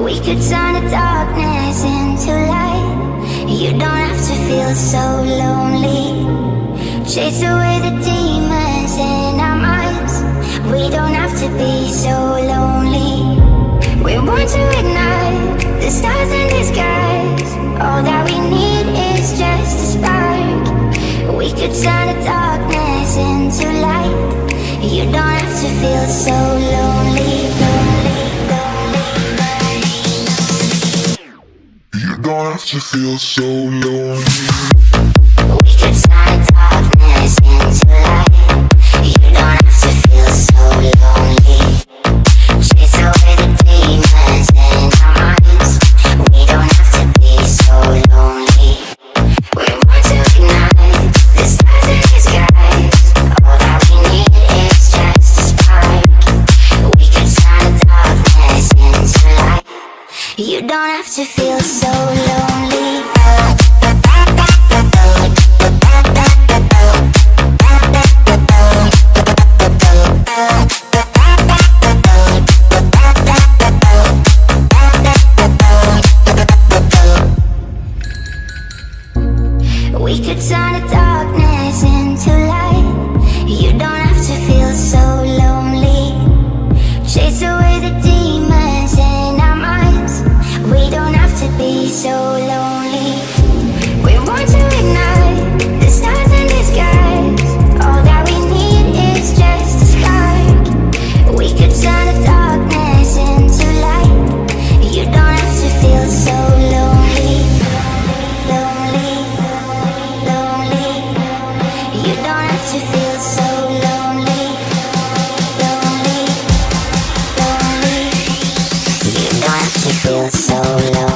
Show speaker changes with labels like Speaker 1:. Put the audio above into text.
Speaker 1: We could turn the darkness into light. You don't have to feel so lonely. Chase away the demons in our minds. We don't have to be so lonely. We want to ignite the stars in the skies. All that we need is just a spark. We could turn the darkness into light. You don't have to feel so lonely,
Speaker 2: Don't have to feel so lonely.
Speaker 1: You don't have to feel so lonely. We could turn the darkness into light. you feel so low?